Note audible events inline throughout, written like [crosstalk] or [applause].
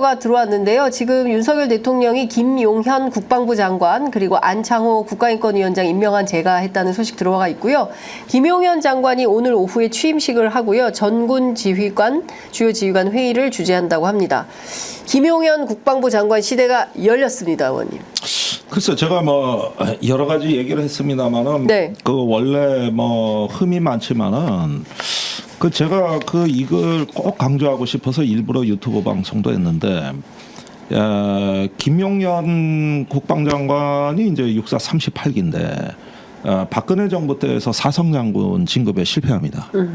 보고가 들어왔는데요. 지금 윤석열 대통령이 김용현 국방부 장관 그리고 안창호 국가인권위원장 임명한 제가 했다는 소식 들어와 있고요. 김용현 장관이 오늘 오후에 취임식을 하고요. 전군 지휘관 주요 지휘관 회의를 주재한다고 합니다. 김용현 국방부 장관 시대가 열렸습니다, 의원님. 글쎄 제가 뭐 여러 가지 얘기를 했습니다만은 네. 그 원래 뭐 흠이 많지만은 그 제가 그 이걸 꼭 강조하고 싶어서 일부러 유튜브 방송도 했는데 에, 김용현 국방장관이 이제 육사 38기인데 어, 박근혜 정부 때에서 사성장군 진급에 실패합니다. 그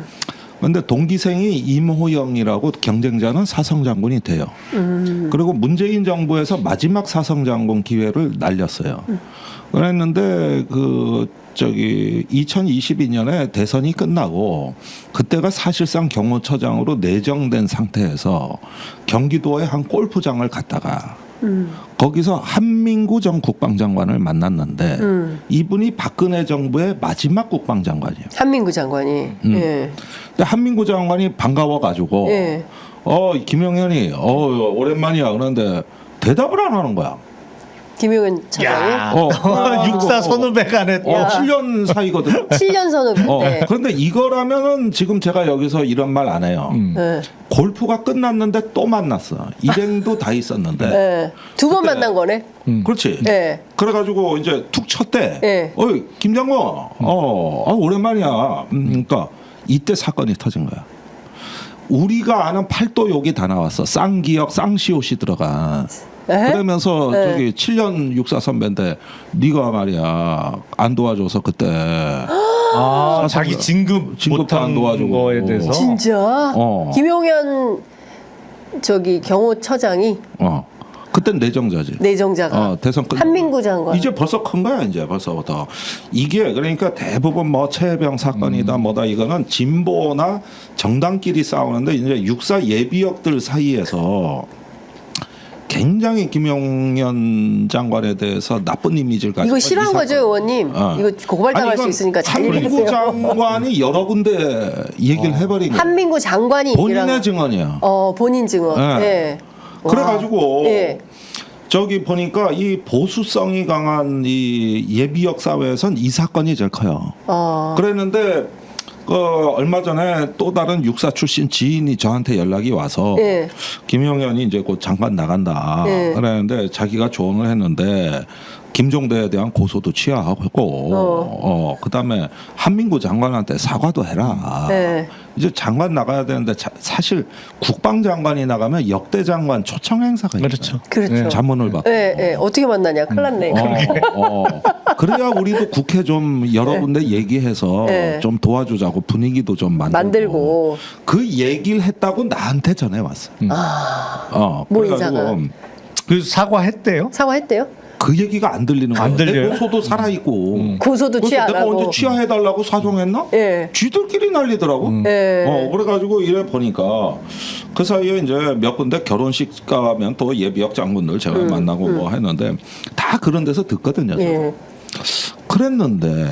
런데 동기생이 임호영이라고 경쟁자는 사성장군이 돼요. 그리고 문재인 정부에서 마지막 사성장군 기회를 날렸어요. 그랬는데 그 저기 2022년에 대선이 끝나고 그때가 사실상 경호처장으로 내정된 상태에서 경기도의 한 골프장을 갔다가 거기서 한민구 전 국방장관을 만났는데 음. 이분이 박근혜 정부의 마지막 국방장관이에요. 한민구 장관이. 음. 예. 근데 한민구 장관이 반가워가지고 예. 어 김영현이 어 오랜만이야 그런데 대답을 안 하는 거야. 김용현 차장이. 야, 어, [laughs] 육사 선후배 간에 어 7년 사이거든. [laughs] 7년 선후. 어, 네. 그런데 이거라면은 지금 제가 여기서 이런 말 안 해요. 네. 골프가 끝났는데 또 만났어. 일행도 다 있었는데. 네. 두번 그때- 만난 거네. 그렇지. 네. 그래가지고 이제 툭 쳤대. 네. 어이 김장관, 어, 아, 오랜만이야. 음, 그러니까 이때 사건이 터진 거야. 우리가 아는 팔도 욕이 다 나왔어. 쌍기역, 쌍시옷이 들어간. 에? 그러면서 네. 저기 7년 육사 선배인데 네가 말이야 안 도와줘서 그때 아, 자기 진급 진급도 안 도와주고. 거에 대해서 진짜? 어. 김용현 저기 경호처장이 어 그땐 내정자지. 내정자가 어, 대선 끝. 한민구 장관. 이제 벌써 큰 거야 이제 벌써부터 이게 그러니까 대부분 뭐 최해병 사건이다 뭐다 이거는 진보나 정당끼리 싸우는데 이제 육사 예비역들 사이에서 굉장히 김용현 장관에 대해서 나쁜 이미지를 가지고 이거 싫어한 이 거죠. 의원님? 어. 이거 고발당할 수 있으니까 잘 한민구 얘기하세요. 장관이 여러 군데 얘기를 해버린 거야. 한민구 장관이 본인의 증언이야. 어 본인 증언. 네. 예. 와. 그래가지고 예. 저기 보니까 이 보수성이 강한 이 예비역 사회에선 이 사건이 제일 커요. 어. 그랬는데 그 얼마 전에 또 다른 육사 출신 지인이 저한테 연락이 와서 예. 김용현이 이제 곧 장관 나간다. 예. 그랬는데 자기가 조언을 했는데 김종대에 대한 고소도 취하하고 어. 어, 그다음에 한민구 장관한테 사과도 해라. 네. 이제 장관 나가야 되는데 자- 사실 국방장관이 나가면 역대 장관 초청 행사가 있어요. 그렇죠. 그렇죠. 네. 자문을 받고. 예, 예. 어떻게 만나냐? 큰일 났네. 어, 어. 그래야 우리도 국회 좀 여러 군데 얘기해서 네. 좀 도와주자고 분위기도 좀 만들고. 만들고. 그 얘기를 했다고 나한테 전해 왔어. 아. 어, 뭐 그래가지고 인사가? 그 사과했대요. 사과했대요? 그 얘기가 안 들리는 거야. 안 들려요? 음. 내 고소도 살아 있고. 고소도 취안 내가 하고. 언제 취하해 달라고 사정했나? 예. 쥐들끼리 난리더라고. 예. 어 그래가지고 이래 보니까 그 사이에 이제 몇 군데 결혼식 가면 또 예비역 장군들 제가 만나고 뭐 했는데 다 그런 데서 듣거든요. 저도. 음, 예. 그랬는데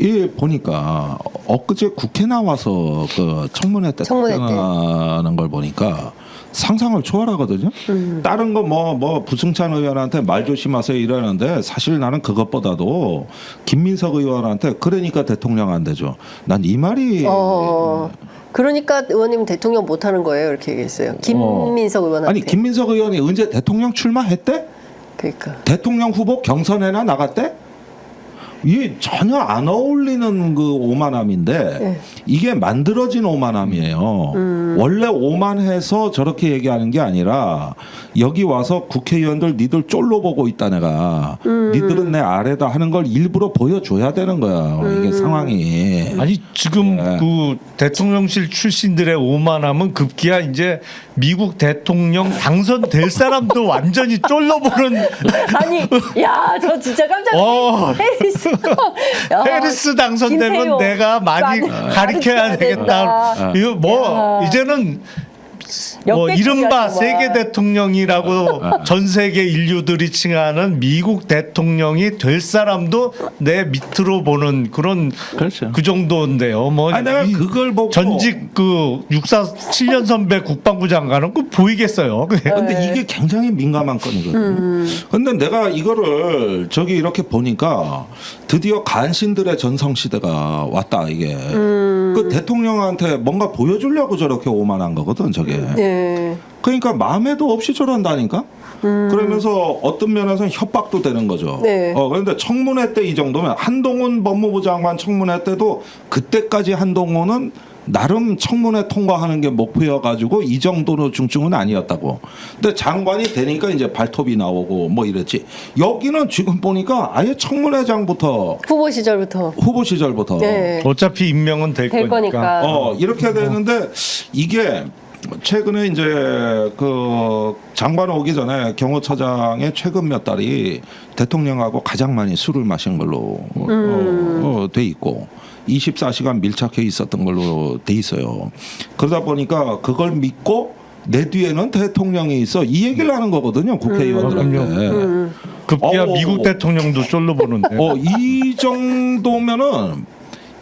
이 보니까 엊그제 국회 나와서 그 청문회 때 청문회 때. 답변하는 걸 보니까 상상을 초월하거든요. 음. 다른 거뭐뭐 부승찬 의원한테 말 조심하세요 이러는데 사실 나는 그것보다도 김민석 의원한테 그러니까 대통령 안 되죠. 난 이 말이 어. 그러니까 의원님 대통령 못 하는 거예요. 이렇게 얘기했어요. 김민석 의원한테. 어. 아니 김민석 의원이 언제 대통령 출마했대? 그러니까. 대통령 후보 경선에나 나갔대? 이게 전혀 안 어울리는 그 오만함인데 네. 이게 만들어진 오만함이에요. 음. 원래 오만해서 저렇게 얘기하는 게 아니라 여기 와서 국회의원들 니들 쫄로 보고 있다 내가 음. 니들은 내 아래다 하는 걸 일부러 보여줘야 되는 거야 음. 이게 상황이. 아니 지금 네. 그 대통령실 출신들의 오만함은 급기야 이제 미국 대통령 당선될 사람도 완전히 쫄러보는 [laughs] 아니, 야, 저 진짜 깜짝 어. 해리스. [laughs] 야, 페리스 당선되면 김태효. 내가 많이 가르쳐야 가르쳐야 되겠다. 이거 뭐 야. 이제는 뭐 이른바. 세계 대통령이라고 전 세계 인류들이 칭하는 미국 대통령이 될 사람도 내 밑으로 보는 그런 그렇죠. 그 정도인데요. 뭐 아니 내가 이 그걸 보고 전직 그 육사 7년 선배 국방부 장관은 그 보이겠어요. [laughs] 근데 네. 이게 굉장히 민감한 건이거든요. 음. 근데 내가 이거를 저기 이렇게 보니까 드디어 간신들의 전성 시대가 왔다 이게. 음. 그 대통령한테 뭔가 보여주려고 저렇게 오만한 거거든 저게. 네. 그러니까 마음에도 없이 저런다니까. 그러면서 어떤 면에서는 협박도 되는 거죠. 음. 네. 어 그런데 청문회 때 이 정도면 한동훈 법무부 장관 청문회 때도 그때까지 한동훈은 나름 청문회 통과하는 게 목표여 가지고 이 정도로 중증은 아니었다고. 근데 장관이 되니까 이제 발톱이 나오고 뭐 이랬지. 여기는 지금 보니까 아예 청문회장부터 후보 시절부터. 후보 시절부터 네. 어차피 임명은 될, 될 거니까. 거니까. 어 이렇게 되는데 이게 최근에 이제 그 장관 오기 전에 경호처장의 최근 몇 달이 대통령하고 가장 많이 술을 마신 걸로 어, 어, 돼 있고 24시간 밀착해 있었던 걸로 돼 있어요. 그러다 보니까 그걸 믿고 내 뒤에는 대통령이 있어 이 얘기를 하는 거거든요 국회의원들한테. 급기야 어우. 미국 대통령도 쫄로 보는데. 어, 이 정도면은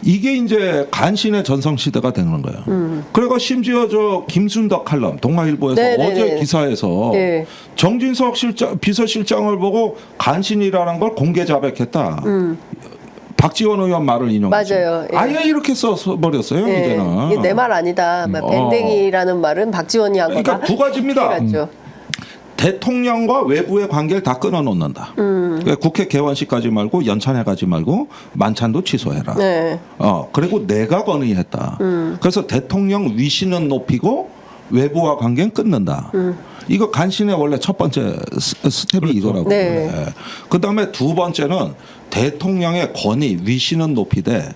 이게 이제 간신의 전성 시대가 되는 거예요. 그래가 심지어 저 김순덕 칼럼 동아일보에서 음. 네네네. 어제 기사에서 네. 정진석 실장 비서실장을 보고 간신이라는 걸 공개 자백했다. 박지원 의원 말을 인용했죠. 음. 맞아요. 예. 아예 이렇게 써서 버렸어요 네. 이제는. 이게 내 말 아니다. 막 어. 밴댕이라는 말은 박지원이 한 거다. 그러니까 두 가지입니다. 대통령과 외부의 관계를 다 끊어놓는다. 음. 그러니까 국회 개원식까지 말고 연찬회 가지 말고 만찬도 취소해라. 네. 어 그리고 내가 건의했다. 음. 그래서 대통령 위신은 높이고 외부와 관계는 끊는다. 음. 이거 간신의 원래 첫 번째 스- 스텝이 이거라고. 네. 그래. 그다음에 두 번째는 대통령의 권위 위신은 높이되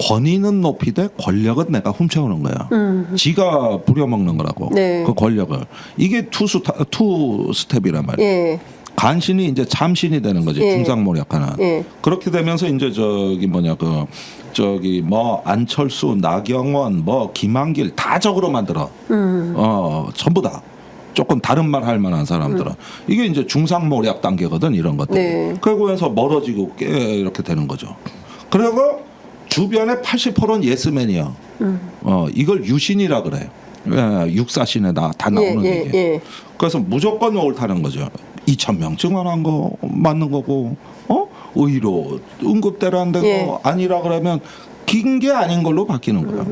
권위는 높이되 권력은 내가 훔쳐오는 거야. 지가 부려먹는 거라고. 음. 네. 그 권력을 이게 투 스타 투 스텝이란 말이야. 예. 간신이 이제 참신이 되는 거지 예. 중상모략하는 예. 그렇게 되면서 이제 저기 뭐냐 그 저기 뭐 안철수 나경원 뭐 김한길 다 적으로 만들어 음. 어 전부 다 조금 다른 말 할 만한 사람들은 이게 이제 중상모략 단계거든 이런 것들 네. 그러고 해서 멀어지고 깨 이렇게 되는 거죠 그리고 주변에 80%는 예스맨이야 음. 어 이걸 유신이라 그래 예, 육사신에 다, 다 나오는 예, 얘기 예, 예. 그래서 무조건 옳다는 거죠. 2천 명 증언한 거 맞는 거고, 어 의료 응급대라는 데고 예. 아니라 그러면 긴 게 아닌 걸로 바뀌는 거야.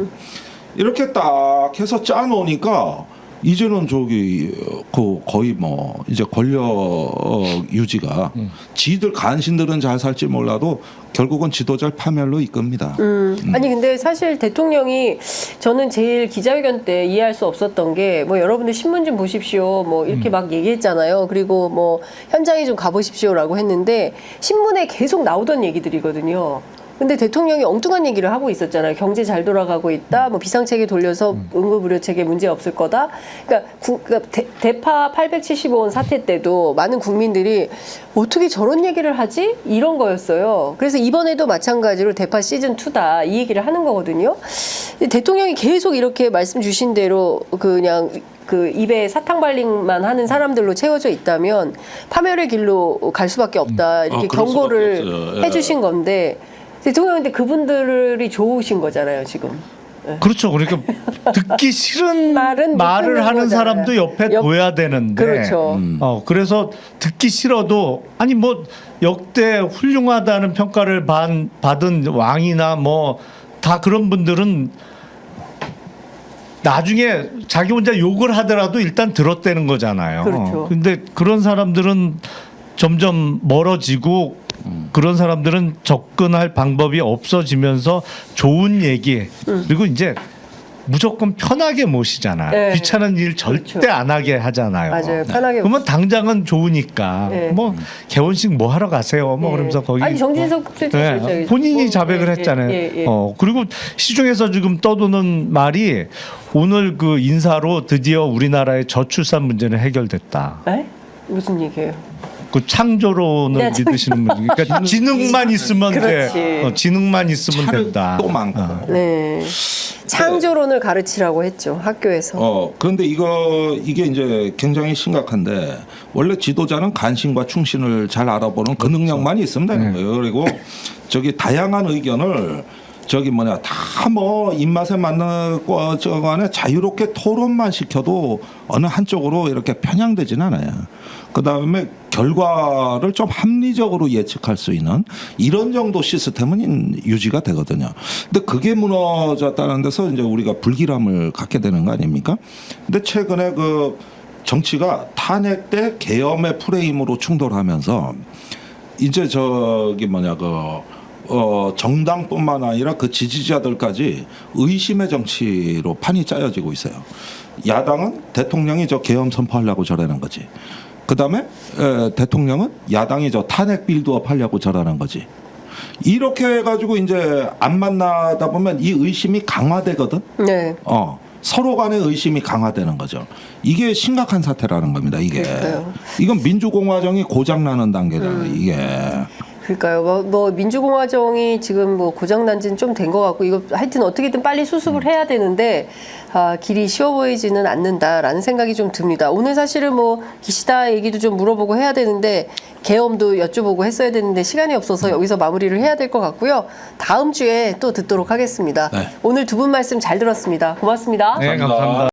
이렇게 딱 해서 짜 놓으니까 이제는 저기 그 거의 뭐 이제 권력 유지가 지들 간신들은 잘 살지 몰라도 결국은 지도자를 파멸로 이끕니다. 음. 아니 근데 사실 대통령이 저는 제일 기자회견 때 이해할 수 없었던 게 뭐 여러분들 신문 좀 보십시오 뭐 이렇게 막 얘기했잖아요 그리고 뭐 현장에 좀 가보십시오라고 했는데 신문에 계속 나오던 얘기들이거든요. 근데 대통령이 엉뚱한 얘기를 하고 있었잖아요. 경제 잘 돌아가고 있다. 뭐 비상체계 돌려서 응급의료체계 문제 없을 거다. 그러니까, 구, 그러니까 대, 대파 875원 사태 때도 많은 국민들이 어떻게 저런 얘기를 하지? 이런 거였어요. 그래서 이번에도 마찬가지로 대파 시즌 2다 이 얘기를 하는 거거든요. 대통령이 계속 이렇게 말씀 주신 대로 그냥 그 입에 사탕 발림만 하는 사람들로 채워져 있다면 파멸의 길로 갈 수밖에 없다 이렇게 아, 경고를. 예. 해주신 건데 대통령인데 그분들이 좋으신 거잖아요 지금. 그렇죠. 그러니까 듣기 싫은 [laughs] 말은 못 말을 하는 거잖아요. 사람도 옆에 옆- 둬야 되는데. 그렇죠. 어 그래서 듣기 싫어도 아니 뭐 역대 훌륭하다는 평가를 받, 받은 왕이나 뭐 다 그런 분들은 나중에 자기 혼자 욕을 하더라도 일단 들었다는 거잖아요. 그렇죠. 근데 그런 사람들은 점점 멀어지고 그런 사람들은 접근할 방법이 없어지면서 좋은 얘기 그리고 이제 무조건 편하게 모시잖아요. 네. 귀찮은 일 절대 그렇죠. 안 하게 하잖아요. 맞아요. 편하게 그러면 당장은 좋으니까 네. 뭐 개원식 뭐 하러 가세요. 뭐 네. 그러면서 거기 아니 정진석 뭐, 네, 본인이 뭐, 자백을 예, 했잖아요. 예, 예, 예. 어 그리고 시중에서 지금 떠도는 말이 오늘 그 인사로 드디어 우리나라의 저출산 문제는 해결됐다. 에? 무슨 얘기예요? 그 창조론을 네. 믿으시는 분이 그러니까 지능만 있으면. 돼. 어, 지능만 있으면 된다. 또 많고. 어. 네. 창조론을 가르치라고 했죠 학교에서. 어 그런데 이거 이게 이제 굉장히 심각한데 원래 지도자는 간신과 충신을 잘 알아보는 그 능력만 있으면 되는 거예요. 그리고 저기 다양한 의견을 저기 뭐냐 다 뭐 입맛에 맞는 거 저거 안에 자유롭게 토론만 시켜도 어느 한쪽으로 이렇게 편향되진 않아요. 그 다음에 결과를 좀 합리적으로 예측할 수 있는 이런 정도 시스템은 인- 유지가 되거든요. 근데 그게 무너졌다는 데서 이제 우리가 불길함을 갖게 되는 거 아닙니까? 근데 최근에 그 정치가 탄핵 때 계엄의 프레임으로 충돌하면서 이제 저기 뭐냐 그 어, 정당뿐만 아니라 그 지지자들까지 의심의 정치로 판이 짜여지고 있어요. 야당은 대통령이 저 계엄 선포하려고 저러는 거지. 그 다음에 대통령은 야당이 저 탄핵 빌드업 하려고 저러는 거지. 이렇게 해가지고 이제 안 만나다 보면 이 의심이 강화되거든. 네. 어. 서로 간의 의심이 강화되는 거죠. 이게 심각한 사태라는 겁니다. 이게 그러니까요. 이건 민주공화정이 고장나는 단계라는 이게 그러니까요. 뭐, 뭐 민주공화정이 지금 뭐 고장난 지는 좀 된 것 같고 이거 하여튼 어떻게든 빨리 수습을 해야 되는데 아, 길이 쉬워 보이지는 않는다라는 생각이 좀 듭니다. 오늘 사실은 뭐 기시다 얘기도 좀 물어보고 해야 되는데 계엄도 여쭤보고 했어야 되는데 시간이 없어서 여기서 마무리를 해야 될 것 같고요. 다음 주에 또 듣도록 하겠습니다. 네. 오늘 두 분 말씀 잘 들었습니다. 고맙습니다. 네, 감사합니다.